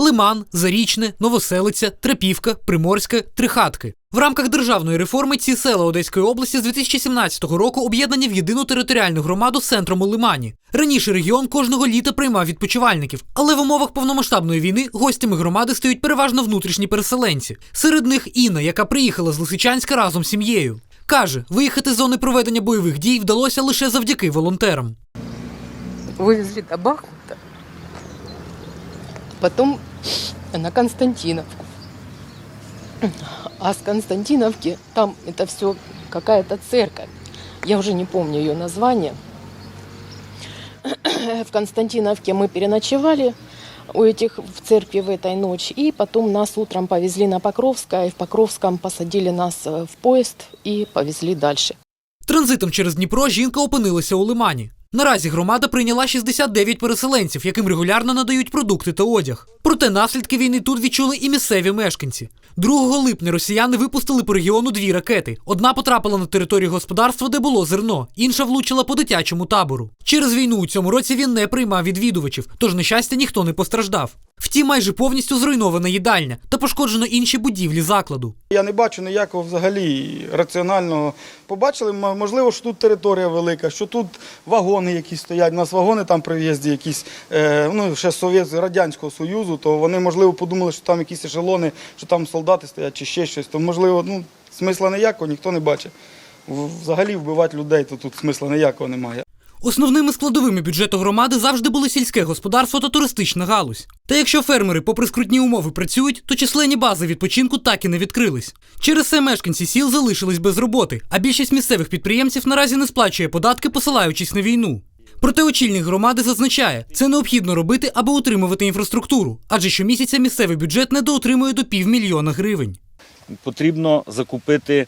Лиман, Зарічне, Новоселиця, Трапівка, Приморська, Трихатки. В рамках державної реформи ці села Одеської області з 2017 року об'єднані в єдину територіальну громаду з центром у Лимані. Раніше регіон кожного літа приймав відпочивальників, але в умовах повномасштабної війни гостями громади стають переважно внутрішні переселенці. Серед них Інна, яка приїхала з Лисичанська разом з сім'єю. Каже, виїхати з зони проведення бойових дій вдалося лише завдяки волонтерам. вывезли до Бахмута Потом на Константиновку. А с Константиновки там это все какая-то церковь. Я уже не помню ее название. В Константиновке мы переночевали у этих в церкви в этой ночь. И потом нас утром повезли на Покровское. И в Покровском посадили нас э, в поезд и повезли дальше. Транзитом через Дніпро жінка опинилася у Лимані. Наразі громада прийняла 69 переселенців, яким регулярно надають продукти та одяг. Проте наслідки війни тут відчули і місцеві мешканці. 2 липня росіяни випустили по регіону дві ракети. Одна потрапила на територію господарства, де було зерно, інша влучила по дитячому табору. Через війну у цьому році він не приймав відвідувачів, тож на щастя ніхто не постраждав. Втім, майже повністю зруйнована їдальня та пошкоджено інші будівлі закладу. Я не бачу ніякого взагалі раціонального. Побачили, можливо, що тут територія велика, що тут вагони якісь стоять. У нас вагони там при в'їзді якісь, е, ну, ще Совєт, Радянського Союзу, то вони, можливо, подумали, що там якісь ешелони, що там солдати стоять чи ще щось. То, можливо, ну, смисла ніякого ніхто не бачить. Взагалі вбивати людей, то тут смисла ніякого немає. Основними складовими бюджету громади завжди були сільське господарство та туристична галузь. Та якщо фермери, попри скрутні умови, працюють, то численні бази відпочинку так і не відкрились. Через це мешканці сіл залишились без роботи, а більшість місцевих підприємців наразі не сплачує податки, посилаючись на війну. Проте очільник громади зазначає, це необхідно робити, аби утримувати інфраструктуру, адже щомісяця місцевий бюджет недоотримує до півмільйона гривень. потрібно закупити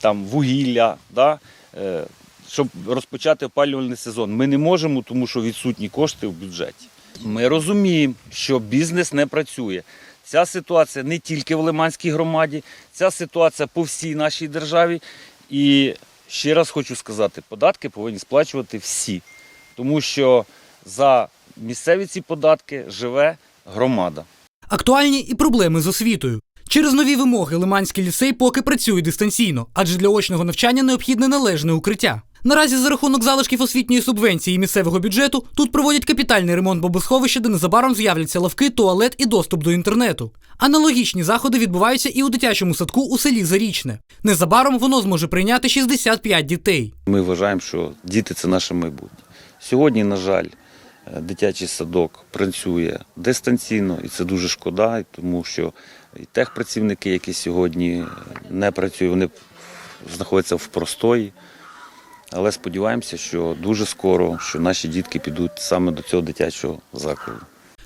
там вугілля, да, е, щоб розпочати опалювальний сезон. Ми не можемо, тому що відсутні кошти в бюджеті. Ми розуміємо, що бізнес не працює. Ця ситуація не тільки в Лиманській громаді, ця ситуація по всій нашій державі. І ще раз хочу сказати, податки повинні сплачувати всі, тому що за місцеві ці податки живе громада. Актуальні і проблеми з освітою. Через нові вимоги Лиманський ліцей поки працює дистанційно, адже для очного навчання необхідне належне укриття. Наразі за рахунок залишків освітньої субвенції місцевого бюджету тут проводять капітальний ремонт бомбосховища, де незабаром з'являться лавки, туалет і доступ до інтернету. Аналогічні заходи відбуваються і у дитячому садку у селі Зарічне. Незабаром воно зможе прийняти 65 дітей. Ми вважаємо, що діти це наше майбутнє. Сьогодні, на жаль, е, дитячий садок працює дистанційно, і це дуже шкода, тому що і техпрацівники, які сьогодні не працюють, вони знаходяться в простої. Але сподіваємося, що дуже скоро що наші дітки підуть саме до цього дитячого закладу.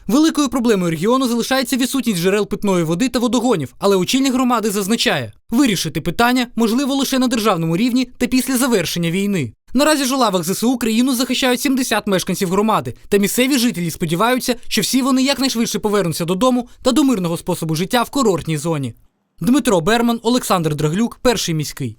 Великою проблемою регіону залишається відсутність джерел питної води та водогонів, але очільник громади зазначає, вирішити питання можливо лише на державному рівні та після завершення війни. Наразі ж у лавах ЗСУ країну захищають 70 мешканців громади, та місцеві жителі сподіваються, що всі вони якнайшвидше повернуться додому та до мирного способу життя в курортній зоні. Дмитро Берман, Олександр Драглюк, перший міський.